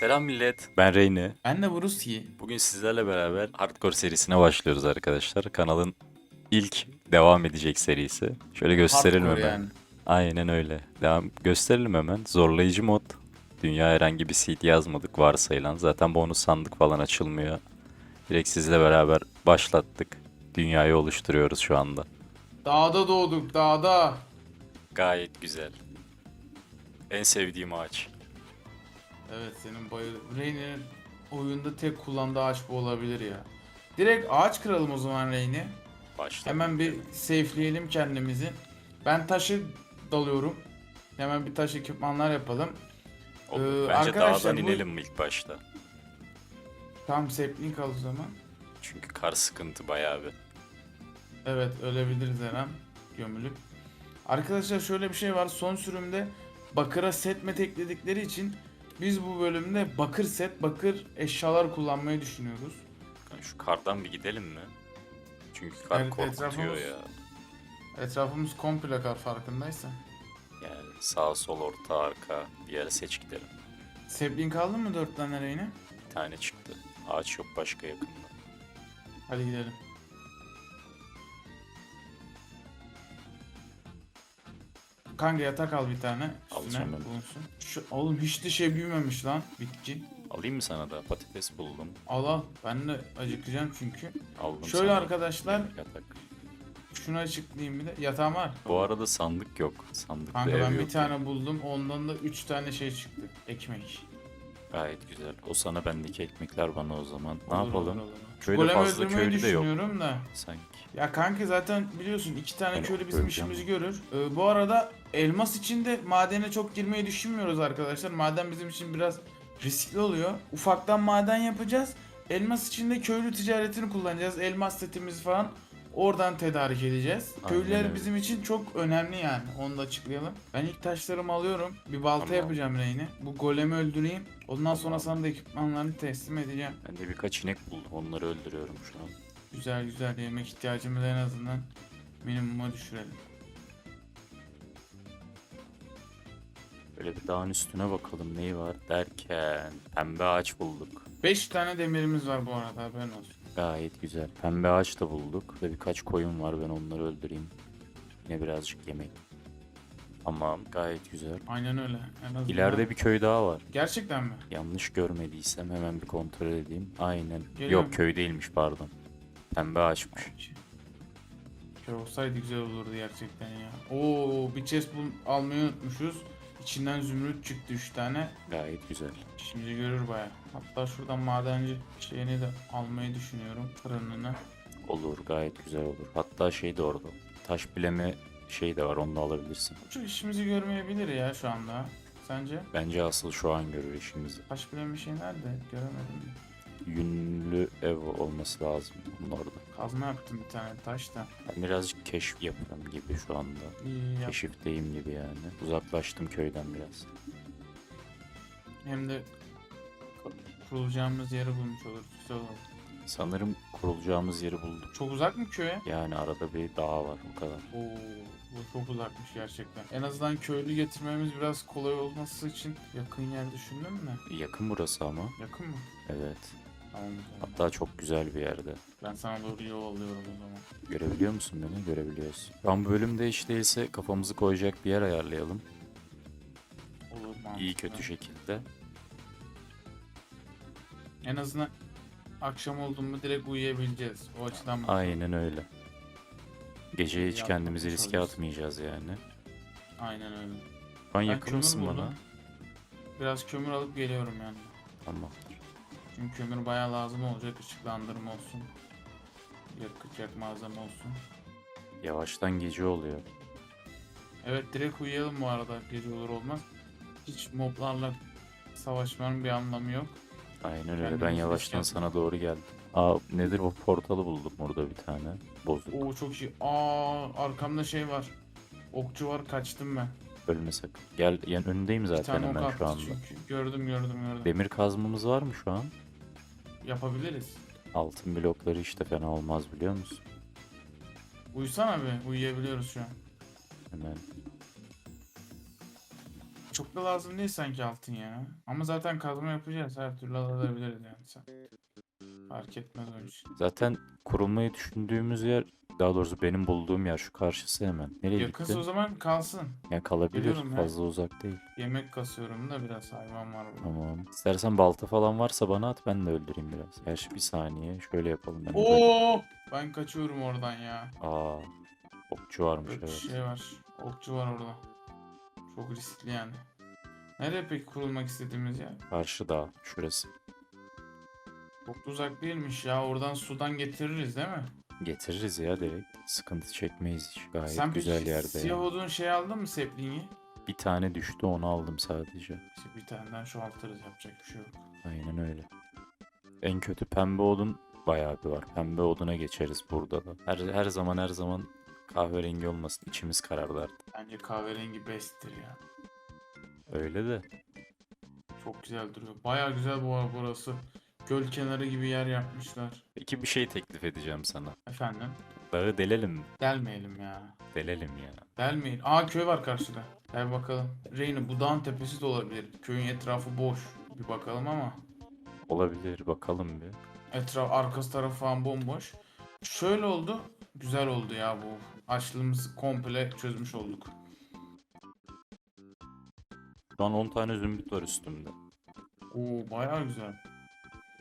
Selam millet. Ben Reyni. Ben de Bruski. Bugün sizlerle beraber Hardcore serisine başlıyoruz arkadaşlar. Kanalın ilk devam edecek serisi. Şöyle gösterelim Hardcore hemen. yani. Aynen öyle. Devam gösterelim hemen. Zorlayıcı mod. Dünya herhangi bir seed yazmadık varsayılan. Zaten bonus sandık falan açılmıyor. Direkt sizle beraber başlattık. Dünyayı oluşturuyoruz şu anda. Dağda doğduk dağda. Gayet güzel. En sevdiğim ağaç. Evet senin bayıl... Reyne'nin oyunda tek kullandığı ağaç bu olabilir ya. Direkt ağaç kıralım o zaman Reyne. Başla. Hemen bir safe'leyelim kendimizi. Ben taşı dalıyorum. Hemen bir taş ekipmanlar yapalım. Olur. Ee, Bence arkadaşlar dağdan bu- inelim ilk başta? Tam sapling al o zaman. Çünkü kar sıkıntı bayağı bir. Evet ölebiliriz her an gömülüp. Arkadaşlar şöyle bir şey var. Son sürümde bakıra set met ekledikleri için biz bu bölümde bakır set, bakır eşyalar kullanmayı düşünüyoruz. Şu kardan bir gidelim mi? Çünkü kar Evet, korkutuyor etrafımız- ya. Etrafımız komple kar farkındaysan. Yani sağ sol orta arka bir yere seç gidelim. Sapling aldın mı dört tane reyne? Bir tane çıktı. Ağaç yok başka yakında. Hadi gidelim. Kanka yatak al bir tane. Üstüne Alacağım ben. bulunsun. Şu, oğlum hiç de şey büyümemiş lan bitki. Alayım mı sana da? Patates buldum. Al al. Ben de acıkacağım çünkü. Aldım Şöyle sana. arkadaşlar Yatak. şunu açıklayayım bir de. Yatağım var. Bu arada sandık yok. Sandıkta Kanka ev ben yok. bir tane buldum. Ondan da 3 tane şey çıktı. Ekmek. Gayet güzel. O sana bendeki ekmekler bana o zaman. ne Olur, yapalım? olur, olur. Köyde Golem fazla öldürmeyi köylü de yok. düşünüyorum da. Sanki. Ya kanka zaten biliyorsun iki tane Ben köylü bizim öleceğim. işimizi görür. Ee, bu arada elmas için de madene çok girmeyi düşünmüyoruz arkadaşlar. Maden bizim için biraz riskli oluyor. Ufaktan maden yapacağız. Elmas için de köylü ticaretini kullanacağız. Elmas setimizi falan oradan tedarik edeceğiz. Aynen Köylüler öyle. bizim için çok önemli yani. Onu da açıklayalım. Ben ilk taşlarımı alıyorum. Bir balta Tamam. yapacağım reyne. Bu golemi öldüreyim. Ondan sonra sana da ekipmanlarını teslim edeceğim. Ben de birkaç inek buldum. Onları öldürüyorum şu an. Güzel güzel yemek ihtiyacımızı en azından minimuma düşürelim. Böyle bir dağın üstüne bakalım neyi var derken pembe ağaç bulduk. 5 tane demirimiz var bu arada haberin olsun. Gayet güzel. Pembe ağaç da bulduk ve birkaç koyun var ben onları öldüreyim. Yine birazcık yemek. Tamam gayet güzel. Aynen öyle. En azından... İleride bir köy daha var. Gerçekten mi? Yanlış görmediysem hemen bir kontrol edeyim. Aynen. Geliyor mu? Yok köy değilmiş pardon. Pembe ağaçmış. Köy olsaydı güzel olurdu gerçekten ya. Oo bir chest bul almayı unutmuşuz. İçinden zümrüt çıktı 3 tane. Gayet güzel. İşimizi görür baya. Hatta şuradan madenci şeyini de almayı düşünüyorum. Fırınını. Olur gayet güzel olur. Hatta şey de orada. Taş bileme şey de var onu da alabilirsin. Çok işimizi görmeyebilir ya şu anda. Sence? Bence asıl şu an görür işimizi. Taş bilen bir şey nerede? Göremedim. Yünlü ev olması lazım onun orada. Kazma yaptım bir tane taş da. Ben birazcık keşif yapıyorum gibi şu anda. İyi yap. Keşifteyim gibi yani. Uzaklaştım köyden biraz. Hem de kurulacağımız yeri bulmuş oluruz. Güzel olur. Sanırım kurulacağımız yeri bulduk. Çok uzak mı köye? Yani arada bir dağ var o kadar. Oo, bu çok uzakmış gerçekten. En azından köylü getirmemiz biraz kolay olması için yakın yer düşündün mü? Yakın burası ama. Yakın mı? Evet. Zaman. Hatta çok güzel bir yerde. Ben sana doğru yol alıyorum o zaman. Görebiliyor musun beni? Görebiliyorsun. Şu an bölümde hiç değilse kafamızı koyacak bir yer ayarlayalım. Olur mantıklı. İyi kötü şekilde. En azından akşam oldu mu direkt uyuyabileceğiz. O açıdan bak- Aynen öyle. Gece hiç kendimizi riske oluruz. atmayacağız yani. Aynen öyle. An Ben yakın kömür mısın bana? buldum. Biraz kömür alıp geliyorum yani. Tamam. Çünkü kömür bayağı lazım olacak. Işıklandırma olsun. Yakacak malzeme olsun. Yavaştan gece oluyor. Evet direkt uyuyalım bu arada gece olur olmaz. Hiç moblarla savaşmanın bir anlamı yok. Aynen öyle. Ben yavaştan attık. sana doğru geldim. Aa nedir o portalı buldum burada bir tane. Bozuk. Oo çok iyi. Aa arkamda şey var. Okçu var kaçtım ben. Ölme sakın. Gel yani önündeyim zaten ok hemen şu anda. çünkü. Gördüm gördüm gördüm. Demir kazmamız var mı şu an? Yapabiliriz. Altın blokları işte fena olmaz biliyor musun? Uyusana bir. Uyuyabiliyoruz şu an. Hemen. çok da lazım değil sanki altın ya. Ama zaten kazma yapacağız. Her türlü alabiliriz yani sen. Fark etmez o iş. Zaten kurulmayı düşündüğümüz yer, daha doğrusu benim bulduğum yer şu karşısı hemen. Nereye Yakınsa gitti? o zaman kalsın. Yani kalabilir, Geliyorum ya. fazla uzak değil. Yemek kasıyorum da biraz hayvan var burada. Tamam. İstersen balta falan varsa bana at ben de öldüreyim biraz. Gerçi bir saniye şöyle yapalım. Ben Oo! Ben kaçıyorum oradan ya. Aa, okçu varmış Böyle bir evet. şey var. Okçu var orada. Çok riskli yani. Nereye peki kurulmak istediğimiz yer? Karşı dağ şurası. Çok da uzak değilmiş ya. Oradan sudan getiririz değil mi? Getiririz ya direkt. Sıkıntı çekmeyiz hiç. Gayet Sen güzel peki yerde. siyah yani. odun şey aldın mı seplingi? Bir tane düştü onu aldım sadece. İşte bir taneden çoğaltırız yapacak bir şey yok. Aynen öyle. En kötü pembe odun bayağı bir var. Pembe oduna geçeriz burada da. Her, her zaman her zaman kahverengi olmasın. içimiz kararlar. Bence kahverengi besttir ya. Öyle de. Çok güzel duruyor. Baya güzel bu arada burası. Göl kenarı gibi yer yapmışlar. Peki bir şey teklif edeceğim sana. Efendim? Dağı delelim mi? Delmeyelim ya. Delelim ya. Delmeyin. Aa köy var karşıda. Gel bakalım. Reyna bu dağın tepesi de olabilir. Köyün etrafı boş. Bir bakalım ama. Olabilir bakalım bir. Etraf arkası tarafı falan bomboş. Şöyle oldu. Güzel oldu ya bu. Açlığımızı komple çözmüş olduk. Şu an 10 tane zümrüt var üstümde. Oo baya güzel.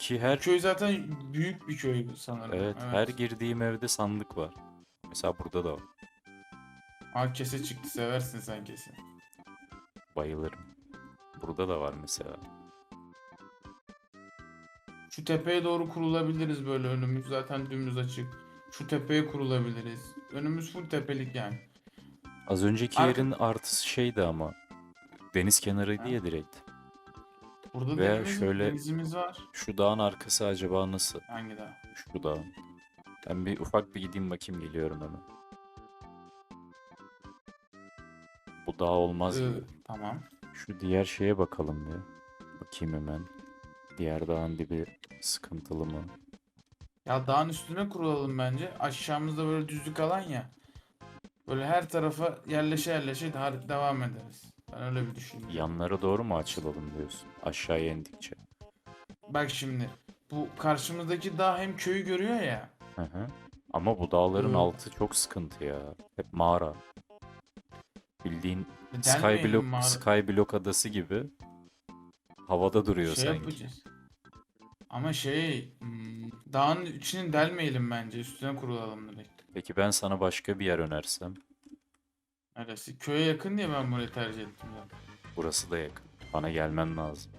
Ki her Köy zaten büyük bir köy sanırım. evet, her girdiğim evde sandık var. Mesela burada da var. Aa kese çıktı seversin sen kesin. Bayılırım. Burada da var mesela. Şu tepeye doğru kurulabiliriz böyle önümüz zaten dümdüz açık. Şu tepeye kurulabiliriz. Önümüz full tepelik yani. Az önceki Arka- yerin artısı şeydi ama. Deniz kenarıydı Ha. ya direkt. Burada Veya deniz, şöyle- denizimiz var. Şu dağın arkası acaba nasıl? Hangi dağ? Şu dağın. Ben bir ufak bir gideyim bakayım geliyorum hemen. Bu dağ olmaz Ee, gibi. tamam. Şu diğer şeye bakalım bir. Bakayım hemen. Diğer dağın dibi sıkıntılı mı? Ya dağın üstüne kurulalım bence. Aşağımızda böyle düzlük alan ya. Böyle her tarafa yerleşe yerleşe daha devam ederiz. Ben öyle bir düşünüyorum. Yanlara doğru mu açılalım diyorsun? Aşağıya indikçe. Bak şimdi bu karşımızdaki dağ hem köyü görüyor ya. Hı hı. Ama bu dağların Hmm. altı çok sıkıntı ya. Hep mağara. Bildiğin E, Skyblock, delmeyelim mağara- Skyblock adası gibi havada duruyor şey sanki. yapacağız. Ama şey hmm, dağın içini delmeyelim bence. Üstüne kurulalım direkt. Peki ben sana başka bir yer önersem? Neresi? Köye yakın diye ben burayı tercih ettim zaten. Burası da yakın. Bana gelmen lazım.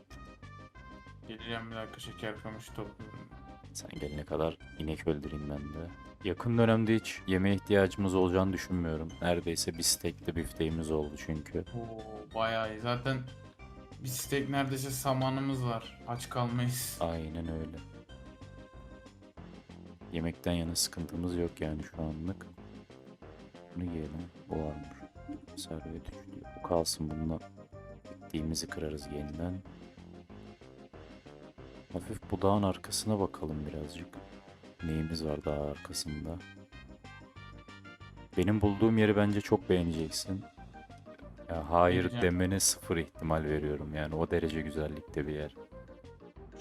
Geleceğim bir dakika şeker kamışı topluyorum. Sen gelene kadar inek öldüreyim ben de. Yakın dönemde hiç yemeğe ihtiyacımız olacağını düşünmüyorum. Neredeyse bir stekli bifteğimiz oldu çünkü. Oo bayağı iyi. Zaten bir steak neredeyse samanımız var. Aç kalmayız. Aynen öyle. Yemekten yana sıkıntımız yok yani şu anlık. Bunu giyelim. Bu varmış. Servet üçlü. Bu kalsın bununla. Ektiğimizi kırarız yeniden. Hafif budağın arkasına bakalım birazcık. Neyimiz var daha arkasında. Benim bulduğum yeri bence çok beğeneceksin. Ya hayır demene sıfır ihtimal veriyorum yani o derece güzellikte bir yer.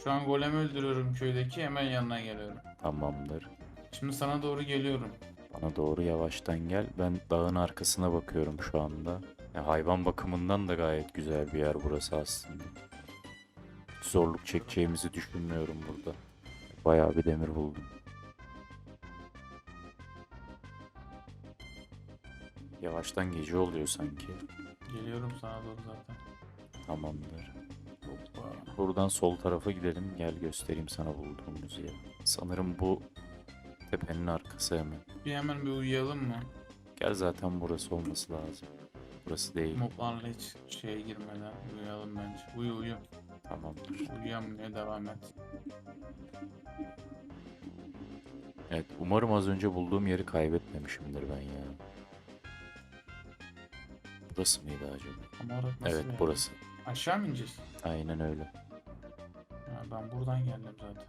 Şu an golemi öldürüyorum köydeki. Hemen yanına geliyorum. Tamamdır. Şimdi sana doğru geliyorum. Bana doğru yavaştan gel. Ben dağın arkasına bakıyorum şu anda. Ya hayvan bakımından da gayet güzel bir yer burası aslında. Hiç Zorluk çekeceğimizi düşünmüyorum burada. Bayağı bir demir buldum. Yavaştan gece oluyor sanki. Geliyorum sana doğru zaten. Tamamdır. Hoppa. Buradan sol tarafa gidelim. Gel göstereyim sana bulduğumuz yeri. Sanırım bu tepenin arkası hemen. Bir hemen bir uyuyalım mı? Gel zaten burası olması lazım. Burası değil. Moblarla hiç şeye girmeden uyuyalım bence. Uyu uyu. Tamamdır. Uyuyamıyor devam et. Evet, umarım az önce bulduğum yeri kaybetmemişimdir ben ya. Burası mıydı acaba? Evet, yer? burası. Aşağı mı ineceğiz? Aynen öyle. Ha, ben buradan geldim zaten.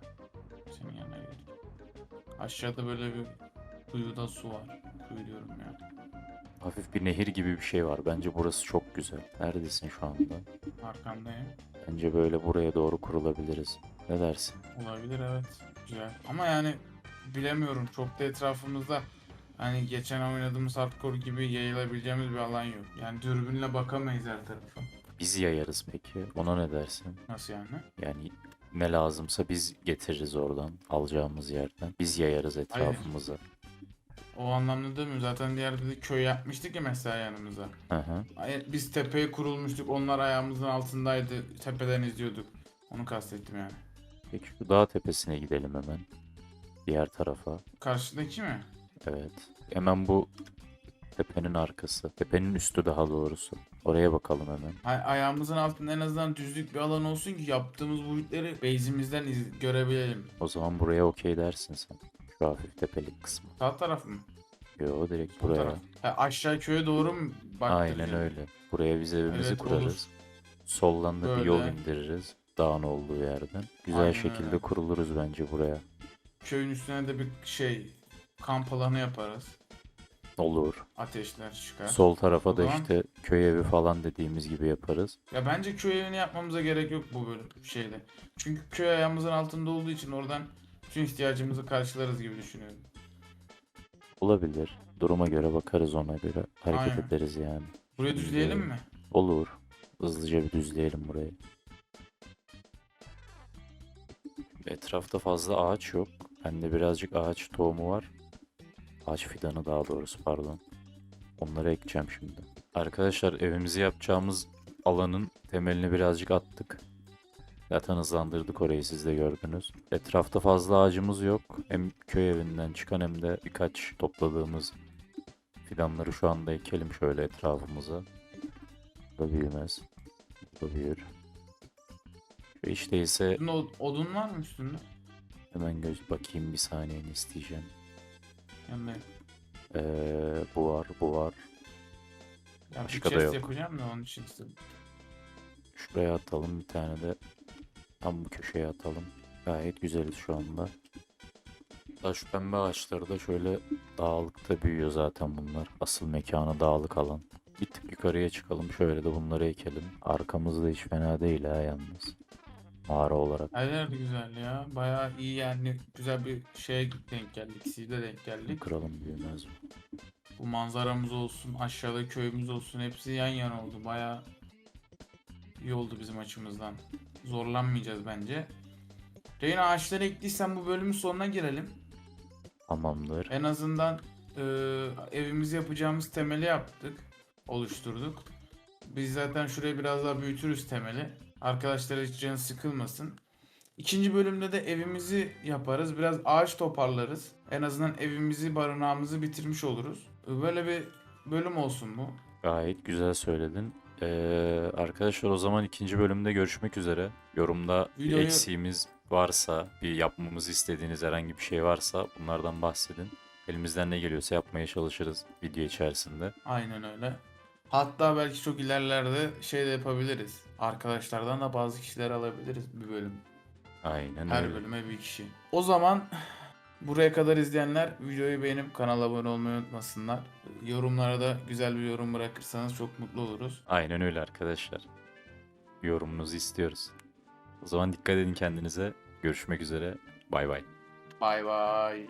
Senin yanına geldim. Aşağıda böyle bir kuyuda su var. Kuyu diyorum ya. hafif bir nehir gibi bir şey var. Bence burası çok güzel. Neredesin şu anda? Arkandayım. Bence böyle buraya doğru kurulabiliriz. Ne dersin? Olabilir evet. Güzel. Ama yani bilemiyorum. Çok da etrafımızda hani geçen oynadığımız hardcore gibi yayılabileceğimiz bir alan yok. Yani dürbünle bakamayız her tarafa. Biz yayarız peki. Ona ne dersin? Nasıl yani? Yani ne lazımsa biz getiririz oradan alacağımız yerden. Biz yayarız etrafımıza. O anlamda demiyorum. Zaten diğerde de köy yapmıştık ya mesela yanımıza. Hı hı. Ay- Biz tepeye kurulmuştuk. Onlar ayağımızın altındaydı. Tepeden izliyorduk. Onu kastettim yani. Peki şu dağ tepesine gidelim hemen. Diğer tarafa. Karşıdaki mi? Evet. Hemen bu tepenin arkası. Tepenin üstü daha doğrusu. Oraya bakalım hemen. Ay- ayağımızın altında en azından düzlük bir alan olsun ki yaptığımız bu yükleri base'imizden iz- görebilelim. O zaman buraya okey dersin sen. Şu hafif tepelik kısmı. Sağ taraf mı? Yo direkt Bu buraya. taraf. Ha, aşağı köye doğru mu baktıracağız? Aynen öyle. Buraya biz evimizi Evet, olur. kurarız. Soldan da bir yol Böyle. indiririz. Dağın olduğu yerden. Güzel Aynen şekilde öyle. kuruluruz bence buraya. Köyün üstüne de bir şey kamp alanı yaparız. Olur. Ateşler çıkar. Sol tarafa O da zaman- işte köy evi falan dediğimiz gibi yaparız. Ya bence köy evini yapmamıza gerek yok bu bölüm şeyde. Çünkü köy ayağımızın altında olduğu için oradan bütün ihtiyacımızı karşılarız gibi düşünüyorum. Olabilir. Duruma göre bakarız ona göre. Hareket Aynen. ederiz yani. Burayı düzleyelim mi? Olur. Hızlıca bir düzleyelim burayı. Etrafta fazla ağaç yok. Bende birazcık ağaç tohumu var. Ağaç fidanı daha doğrusu pardon. Onları ekeceğim şimdi. Arkadaşlar evimizi yapacağımız alanın temelini birazcık attık. Zaten hızlandırdık orayı siz de gördünüz. Etrafta fazla ağacımız yok. Hem köy evinden çıkan hem de birkaç topladığımız fidanları şu anda ekelim şöyle etrafımıza. Bu da büyümez. Bu da büyür. Şu hiç değilse od- odun var mı üstünde? hemen göz bakayım bir saniyeni isteyeceğim. Yanındayım. Ee, bu var, bu var. Ya Başka bir da yok. yapacağım da onun için istedim. Şuraya atalım bir tane de tam bu köşeye atalım. Gayet güzeliz şu anda. Da şu pembe ağaçları da şöyle dağlıkta büyüyor zaten bunlar. Asıl mekanı dağlık alan. Bir tık yukarıya çıkalım şöyle de bunları ekelim. Arkamız da hiç fena değil ha yalnız. Mağara olarak. Her yer de güzel ya. Bayağı iyi yani. Güzel bir şeye denk geldik. Sizde denk geldik. Kıralım büyümez mi? Bu manzaramız olsun, aşağıda köyümüz olsun hepsi yan yana oldu. Bayağı iyi oldu bizim açımızdan. Zorlanmayacağız bence. Reyna ağaçları ektiysen bu bölümün sonuna girelim. Tamamdır. En azından e, evimizi yapacağımız temeli yaptık. Oluşturduk. Biz zaten şurayı biraz daha büyütürüz temeli. Arkadaşlar hiç canı sıkılmasın. İkinci bölümde de evimizi yaparız. Biraz ağaç toparlarız. En azından evimizi, barınağımızı bitirmiş oluruz. Böyle bir bölüm olsun bu. Gayet güzel söyledin. Ee, arkadaşlar o zaman ikinci bölümde görüşmek üzere. Yorumda bir Videoyu- eksiğimiz varsa, bir yapmamızı istediğiniz herhangi bir şey varsa bunlardan bahsedin. Elimizden ne geliyorsa yapmaya çalışırız video içerisinde. Aynen öyle. Hatta belki çok ilerlerde şey de yapabiliriz. Arkadaşlardan da bazı kişiler alabiliriz bir bölüm. Aynen Her öyle. bölüme bir kişi. O zaman buraya kadar izleyenler videoyu beğenip kanala abone olmayı unutmasınlar. Yorumlara da güzel bir yorum bırakırsanız çok mutlu oluruz. Aynen öyle arkadaşlar. Yorumunuzu istiyoruz. O zaman dikkat edin kendinize. Görüşmek üzere. Bay bay. Bay bay.